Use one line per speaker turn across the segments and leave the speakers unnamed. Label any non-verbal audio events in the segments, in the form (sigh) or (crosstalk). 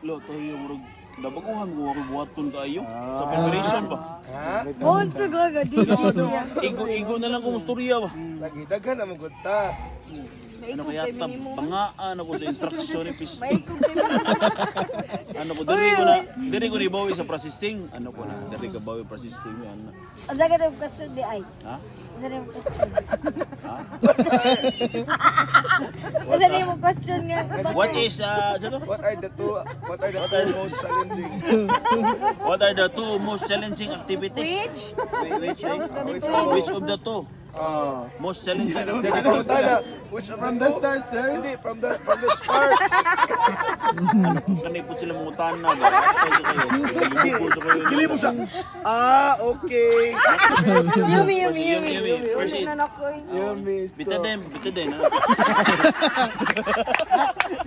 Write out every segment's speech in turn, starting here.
Lo, tayo murag nabaguhan ko ako buhaton kayo sa preparation ba.
Bold to gaga, DJ siya.
Igo-igo na lang kung storya ba.
Lagi daghan na mong ta.
Ano kaya tab pangaan ako sa instruction ni Pis. (laughs) Ano ko diri ko na diri ko ni bawi sa processing. Ano ko na diri ka bawi processing ano.
Ang saga tayo question di ay.
Ha?
Ang saga tayo question.
Ha?
Ang question nga.
What is uh ano?
What are the two what are the two most challenging?
What are the two most challenging activities?
Which?
Wait, which, which, which of the two
Ah.
most challenging?
Hindi ko tala. Which from the start, sir? Hindi, from the from the start. (laughs)
Kanay po sila ba? Sa kayo.
Dili mo siya. Ah, okay.
Yumi, yumi, yumi.
Yumi, yumi. First aid.
You miss
Bita din, bita din.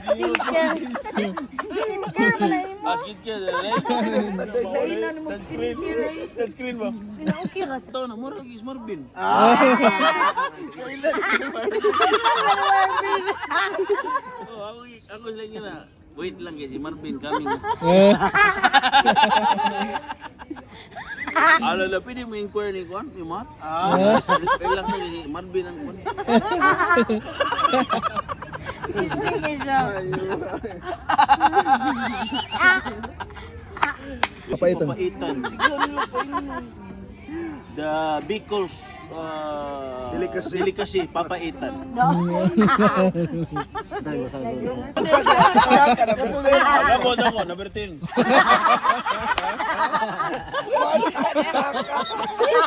Skincare. Skincare mo na imo.
Ah, dali.
Lainan mo skincare.
Sunscreen ba?
Okay ka.
Ito na, mura is. Oh, ako, ako sila nga na. Wait lang kasi Marvin coming. Alala, pwede mo inquire ni Kwan, ni Mat? Ah. Relax na kasi Marvin ang Kwan.
Skincare siya.
Papaitan. Papaitan. The Bicol's uh,
Delicacy.
delicacy, papaitan. Ako, ako, number 10.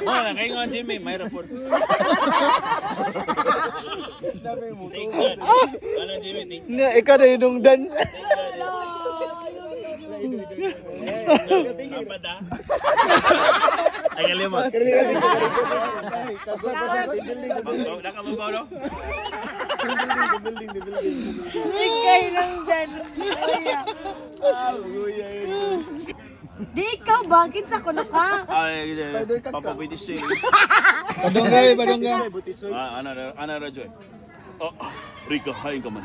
Wala, kayo nga Jimmy, may report. Ano Jimmy, take that.
Nga, ikaw na yung dan.
Dapat ah. Ay, kalimot.
Basa basa building the
Babaw, nakamabaw no?
building the building.
Ikay lang dyan. Kuya. Di ikaw, bakit sa kuno ka?
Ay, papapitis siya.
Padunggay, padunggay.
Butisoy.
Ah, ano, ano, ano, Rajoy? Oh, Rika, hain ka man.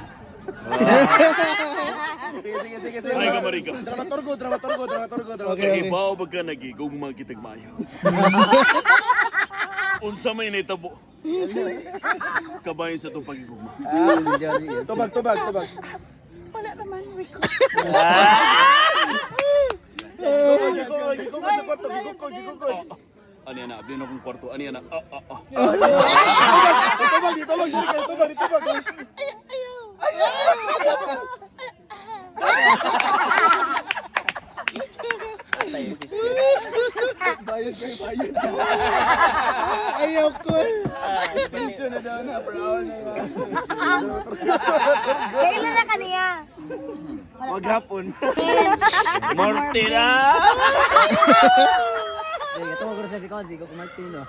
Sige sige sige sige.
Hain ka man, Rika.
Dramaturgo, dramaturgo, dramaturgo, dramaturgo.
Okay, Kaibaw ba ka nagigong magkitag maayo? (laughs) Unsa may naitabo? Kabayan sa itong pagigugma.
Tubag, tubag, tubag. Wala naman, Rico. Sa kwarto, gigugol.
Ano yan na? Abli na akong kwarto. Ano yan na? Ah, ah, ah.
Tubag, tubag, tubag, di tubag. Bayad kayo, bayad.
Ayaw ko.
Tension na daw na, per hour na yun.
Kailan na kaniya?
Wag hapon.
Morty (laughs) na!
Ito mo sa ikaw, di ko kumartin, no?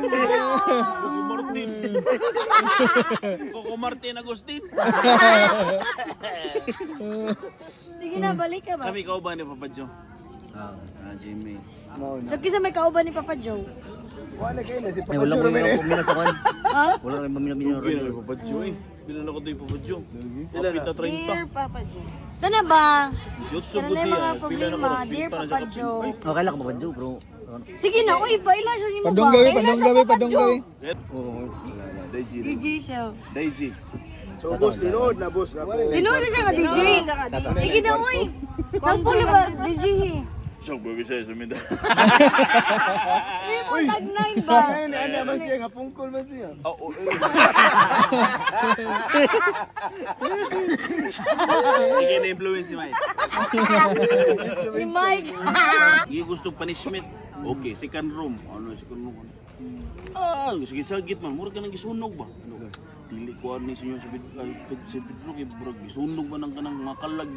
Kuko Martin. Kuko Martin Agustin.
Sige na, balik ka ba?
Kami ikaw ba ni Papa Joe? Ah, Jimmy.
So, kisa may kauban ni Papa Joe.
Wala kayo na si Papa
wala ko
Juro,
yung pumila sa kwan.
Ha?
Wala ko yung pumila
Okay na
minuro.
ni Papa Joe eh. Bilan ako doon Papa Joe. Kapit na 30.
Sana ba?
Shoot so
Sana na yung mga
ko,
problema. Dear Papa. Joe.
Okay lang ko pa bro.
Sige na, uy, baila siya mo ba?
Padunggawi,
Baila siya,
padunggawi,
Papa
padunggawi.
Eh, Oo. Daiji.
DJ siya.
Daiji.
So, boss, tinood na, boss.
Tinuod na siya ka, DJ. Sige na, uy. Sampo na ba, DJ?
Shock baby siya sa minda.
Uy, mo tag nine ba?
Ano, ano man siya, nga pungkol man siya.
Oo. Sige na influence si Mike.
Ni Mike.
Hindi gusto punishment. Okay, second room. Ano, second room. Ah, sige sagit man. Mura ka nang gisunog ba? Ano? Dili ko ni sinyo sa bid ah, sa bedroom kay bro gisunog man ang kanang makalag.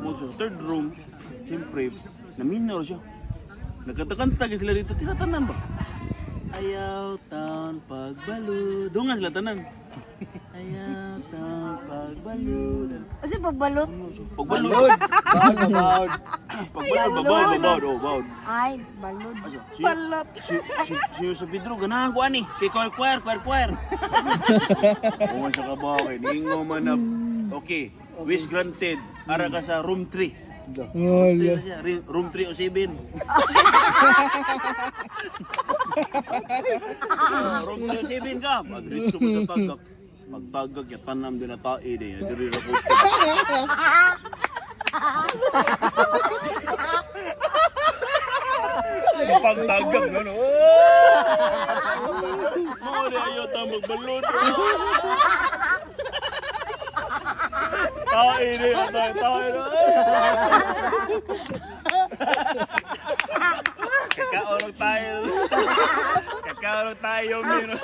Mo sa third room, siyempre naminaw siya. Nagkanta-kanta kay sila dito tinatanan ba? Ayaw taon pagbalo. Doon nga sila tanan. Ayaw taon pagbalo.
Kasi pagbalot.
Na bawd.
Pagbalod, babawd, babawd, oh, bawd.
Ay, balot.
Balot. Si, si, si, si Pedro, ganahan ko ani. Kay Kwer Kwer, Kwer Kwer. (laughs) Kung sa kabaw kay Ningo man na. Okay. Wish granted. Ara ka sa room 3.
Oh.
Ri- Room 3 o 7. room 3 o 7 ka. Madritso ko sa tagak. Pagtagak ya tanam din na tae din. Diri ra ko. No no. Mo na ayo ta magbalot. (laughs) Tae din tae tae. Kakaorog tayo. Kakaorog tayo, Mino.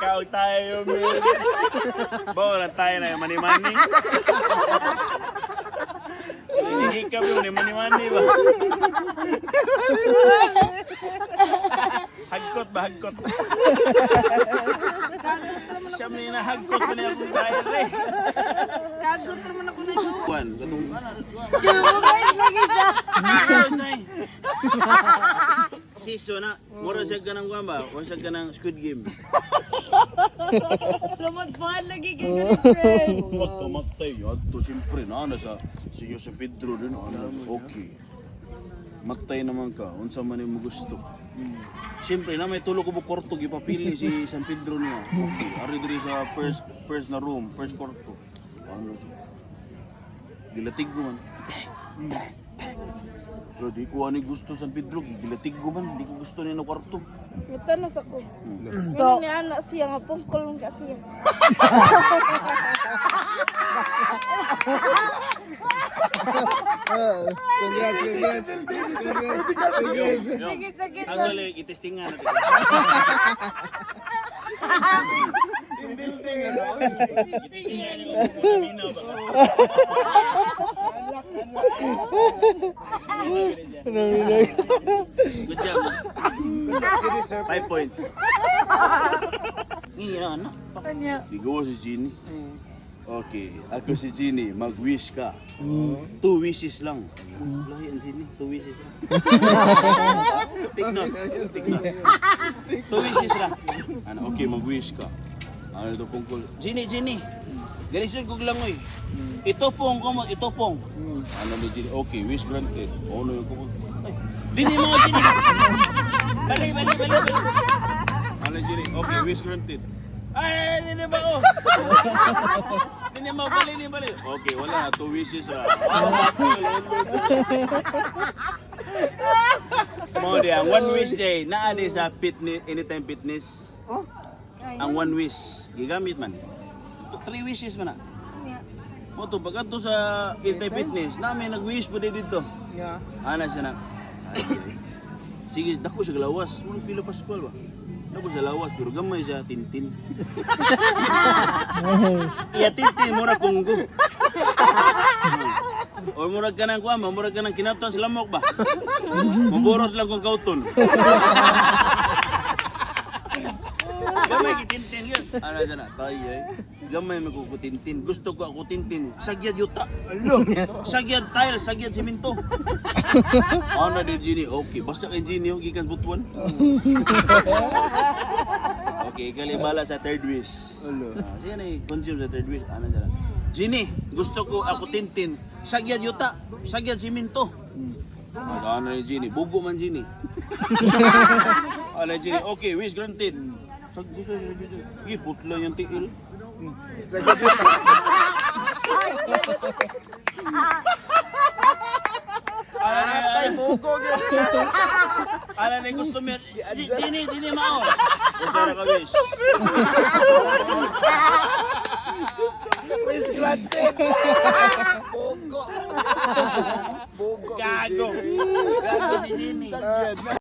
Kakaorog tayo. Bawa lang tayo na yung mani-mani. Hinihikap yung mani-mani ba? Hagkot ba? Hagkot. (laughs) Siya may nahagkot ko na akong tayo eh.
Kagot naman ako na ito.
Juan, katong
Guys, lagi (laughs) sa.
Siso na, mura siya ka ng kuwan ba? Mura siya ka ng Squid Game.
Lumagpahan lagi kay girlfriend.
Magkamatay, ato siyempre na ano sa siyo sa Pedro din, ano, okay. Matay naman ka, unsa man mo gusto. Siyempre na may tulo ko mo kwarto gipapili si San Pedro niya. Okay, ari diri sa first first na room, first kwarto. Ano? Gilatig ko man. Pero di ko ani gusto San Pedro, gilatig ko man, di ko gusto niya na kwarto.
Ito na sa ko. Pero ni anak siya nga pungkol ka siya.
Congrats, congrats. Congrats.
Sakit, sakit.
Ang natin.
Ano?
Itestingan niyo kung minaw ba? Good job. Five points. Iya na.
Kanya.
Ligaw si Ginny. Okay, ako si Ginny, mag-wish ka. Two wishes lang. Lahi ang Ginny, two wishes lang. Tignan, tignan. Two wishes lang. Ano, okay, mag-wish ka. Ano ito pong cool. Ginny, Ginny. Ganisod ko lang oy. Ito pong ko ito pong. Ano ni Ginny? Okay, wish granted. Oh, no yung ko. Ay, dini mo Ginny. Bali, bali, bali, bali. Ano Ginny? Okay, wish granted. Ay, dini ba oh? Dini mo bali, dini bali. Okay, wala two wishes ah. Mo dia, one wish day. Naa ni sa fitness, anytime fitness. Ang one wish, gigamit man. Three wishes man na.
Kanya.
Mo to pagka to sa anytime fitness, namin nag-wish po dito.
Yeah.
Ana siya na. Ay. Sige, dako siya lawas. Mo pila Pascual ba? Dako siya lawas pero gamay siya tintin. (laughs) Iya tintin mura kunggo. O murag ka ng kuha, murag ka ng kinatan sa lamok ba? Maburot lang kung kauton. (laughs) Gamay kitintin yun. Ano siya na? Tayo eh. Gamay may kukutintin. Gusto ko ako tintin. Sagyad yuta. (laughs) Sagyad tile, sagyad simento. (laughs) ano din Gini? Okay, basta kay Gini yung gikan butuan. okay, (laughs) kalibala sa third wish. Ah, siya na consume sa third wish. Ano siya? Gini, gusto ko ako tintin. Sagyad yuta, sagyad simento. Ah, ano ni Gini? Bugo man Gini. ano Gini? Okay, wish granted. Sag gusto siya dito. Igi, putla yung tiil. Ala ni ay bugo Ala ni customer. G- Gini, Gini mao. Na ka wish.
Wish granted.
Gago. Gago si Gini.